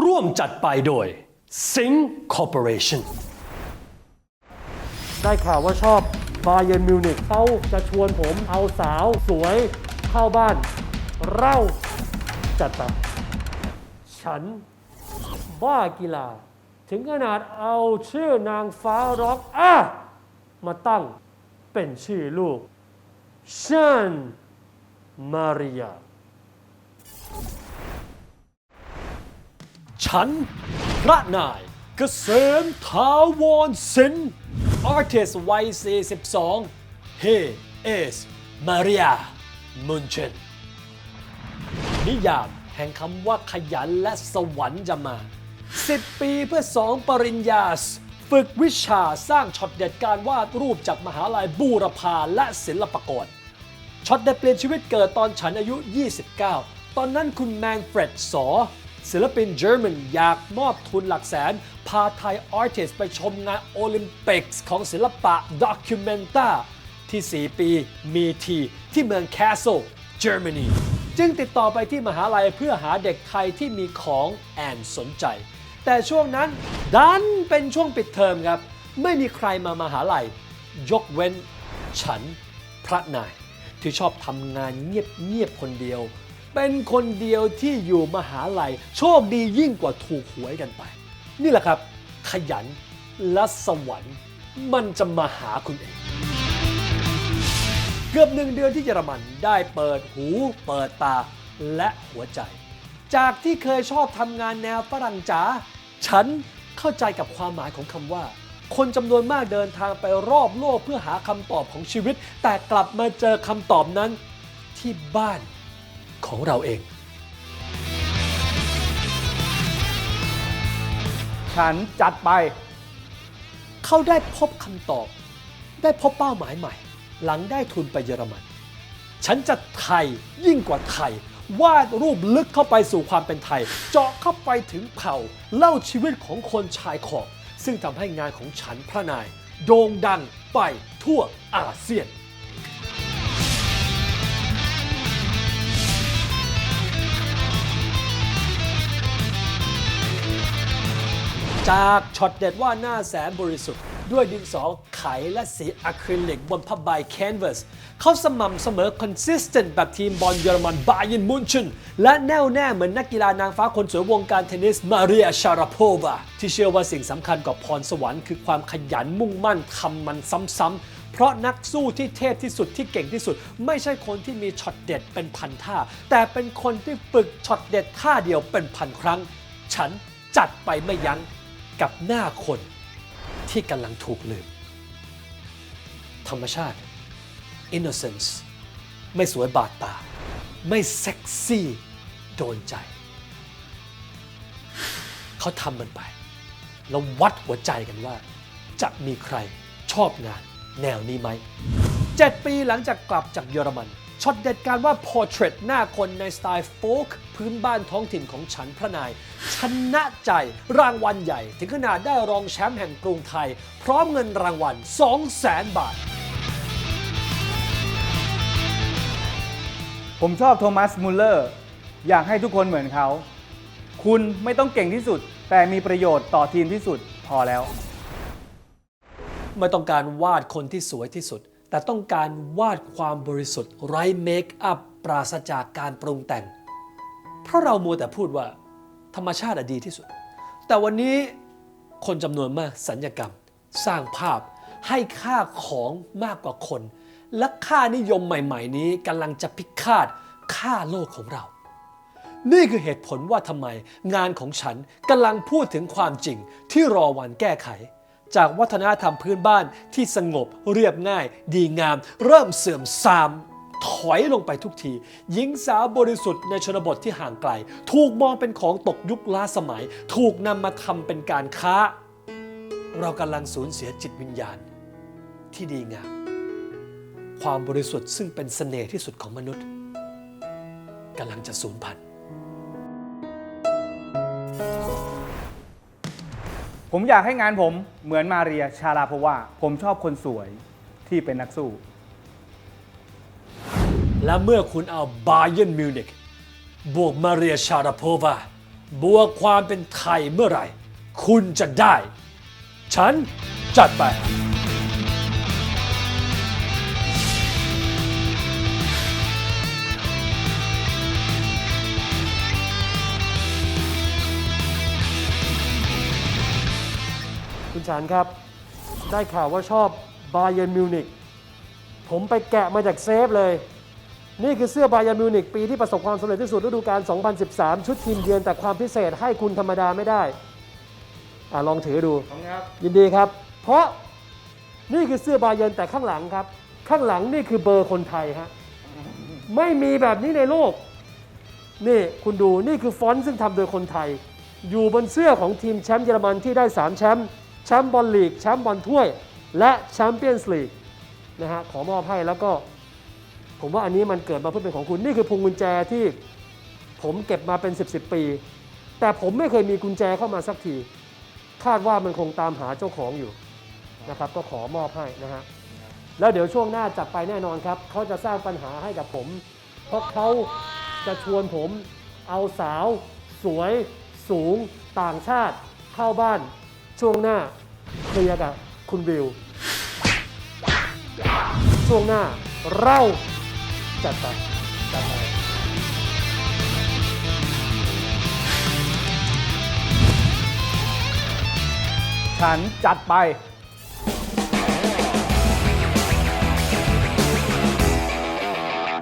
ร่วมจัดไปโดย Sing Corporation ได้ข่าวว่าชอบบาเยนมิวนิกเขาจะชวนผมเอาสาวสวยเข้าบ้าน เราจัดไปฉันบ้ากีฬา ถึงขนาดเอาชื่อนางฟ้าร็อกอะมาตั้งเป็นชื่อลูกชันมาริยา ฉัน พระนายเกษมทาวรสิน artist วัย 42 He is Maria Munchen นิยามแห่งคำว่าขยันและสวรรค์จะมา 10 ปีเพื่อ2ปริญญา ฝึกวิชาสร้างช็อตเด็ดการวาดรูปจากมหาลัยบูรพาและศิลปากรช็อตเด็ดเปลี่ยนชีวิตเกิดตอนฉันอายุ 29 ตอนนั้นคุณแมนเฟรดสอ ศิลปินเยอรมันอยากมอบทุนหลักแสน พาไทยอาร์ติสไปชมงานโอลิมปิกของศิลปะด็อกิเมนต้าที่ 4 ปีมีทีที่เมืองแคสเซิลเยอรมนีจึงติดต่อไปที่มหาลัยเพื่อหาเด็กไทยที่มีของแอนสนใจ แต่ช่วงนั้นดันเป็นช่วงปิดเทอมครับ ไม่มีใครมามหาลัย ยกเว้นฉันพระนายที่ชอบทำงานเงียบๆคนเดียว เป็นคนเดียวที่อยู่มหาลัย โชคดียิ่งกว่าถูกหวยกันไป นี่แหละครับ ขยันและสวรรค์มันจะมาหาคุณเอง เกือบหนึ่งเดือนที่เยอรมันได้เปิดหูเปิดตาและหัวใจ จากที่เคยชอบทำงานแนวฝรั่งจ๋าฉันเข้าใจกับความหมายของคำว่า คนจำนวนมากเดินทางไปรอบโลกเพื่อหาคำตอบของชีวิต แต่กลับมาเจอคำตอบนั้นที่บ้าน ของเราเอง ฉันจัดไป เขาได้พบคำตอบ ได้พบเป้าหมายใหม่ หลังได้ทุนไปเยอรมัน ฉันจะไทยยิ่งกว่าไทยวาดรูปลึกเข้าไปสู่ความเป็นไทย เจาะเข้าไปถึงเผ่า เล่าชีวิตของคนชายขอบ ซึ่งทำให้งานของฉันพระนาย โด่งดังไปทั่วอาเซียน จากช็อตเด็ดว่าหน้าแสนบริสุทธิ์ ด้วยดินสอไขและสีอะคริลิกบนผ้าใบแคนวาสเขาสม่ำเสมอ consistent แบบทีมบอลเยอรมันบา y ย r n นมุนช e นและแน่วแน่เหมือนนักกีฬานางฟ้าคนสวยวงการเทนนิสมาเรียชาราโพวาที่เชื่อว่าสิ่งสำคัญกว่าพรสวรรค์คือความขยันมุ่งมั่นทำมันซ้ำๆเพราะนักสู้ที่เทพที่สุดที่เก่งที่สุด ไม่ใช่คนที่มีช็อตเด็ดเป็นพันท่า แต่เป็นคนที่ฝึกช็อตเด็ดท่าเดียวเป็นพันครั้ง ฉันจัดไปไม่ยั้ง กับหน้าคนที่กำลังถูกลืม ธรรมชาติ innocence ไม่สวยบาดตา ไม่เซ็กซี่โดนใจ เขาทำมันไป แล้ววัดหัวใจกันว่า จะมีใครชอบงานแนวนี้ไหม 7 ปีหลังจากกลับจากเยอรมัน ช็อตเด็ดการว่า portrait หน้าคนในสไตล์โฟกพื้นบ้านท้องถิ่นของฉันพระนาย ชนะใจรางวัลใหญ่ ถึงขนาดได้รองแชมป์แห่งกรุงไทย พร้อมเงินรางวัล 200,000 บาท ผมชอบโทมัสมุลเลอร์ อยากให้ทุกคนเหมือนเขา คุณไม่ต้องเก่งที่สุด แต่มีประโยชน์ต่อทีมที่สุดพอแล้ว ไม่ต้องการวาดคนที่สวยที่สุด แต่ต้องการวาดความบริสุทธิ์ไร้เมคอัพปราศจากการปรุงแต่ง เพราะเรามัวแต่พูดว่าธรรมชาติดีที่สุด แต่วันนี้คนจำนวนมากสัญญกรรม สร้างภาพให้ค่าของมากกว่าคน และค่านิยมใหม่ ๆ นี้กำลังจะพิฆาตค่าโลกของเรา นี่คือเหตุผลว่าทำไมงานของฉันกำลังพูดถึงความจริงที่รอวันแก้ไข จากวัฒนธรรมพื้นบ้านที่สงบเรียบง่าย ดีงาม เริ่มเสื่อมทรามถอยลงไปทุกที หญิงสาวบริสุทธิ์ในชนบทที่ห่างไกล ถูกมองเป็นของตกยุคล้าสมัย ถูกนำมาทำเป็นการค้า เรากำลังสูญเสียจิตวิญญาณ ที่ดีงาม ความบริสุทธิ์ซึ่งเป็นเสน่ห์ที่สุดของมนุษย์กำลังจะสูญพันธุ์ ผมอยากให้งานผมเหมือนมาเรียชาลาโพว่า ผมชอบคนสวยที่เป็นนักสู้ และเมื่อคุณเอาบาเย r n นมิวนิกบวกมาเรียชาราโพวาบวกความเป็นไทยเมื่อไหร่ คุณจะได้ ฉันจัดไป คุณชานครับ ได้ข่าวว่าชอบบาเย r n m มิวนิกผมไปแกะมาจากเซฟเลย นี่คือเสื้อบาเย r n m มิวนิกปีที่ประสบความสำเร็จที่สุดฤดูกาล 2013 ชุดทีมเยือนแต่ความพิเศษให้คุณธรรมดาไม่ได้อะลองถือดู ยินดีครับ เพราะนี่คือเสื้อบาเยร์นแต่ข้างหลังครับ ข้างหลังนี่คือเบอร์คนไทยฮะไม่มีแบบนี้ในโลก นี่คุณดูนี่คือฟอนต์ซึ่งทำโดยคนไทย อยู่บนเสื้อของทีมแชมป์เยอรมันที่ได้3แชมป์ แชมป์บอลลีกแชมป์บอลถ้วย และแชมเปี้ยนส์ลีกนะฮะขอมอบให้แล้วก็ ผมว่าอันนี้มันเกิดมาเพื่อเป็นของคุณ นี่คือพวงกุญแจที่ผมเก็บมาเป็น 10บสปี แต่ผมไม่เคยมีกุญแจเข้ามาสักที คาดว่ามันคงตามหาเจ้าของอยู่นะครับ ก็ขอมอบให้นะฮะแล้วเดี๋ยวช่วงหน้าจัดไปแน่นอนครับ เขาจะสร้างปัญหาให้กับผม เพราะเขาจะชวนผมเอาสาว สวย สูง ต่างชาติเข้าบ้าน ช่วงหน้าเคลียร์กับคุณวิว ช่วงหน้าเราจัดไปจัดไปฉันจัดไป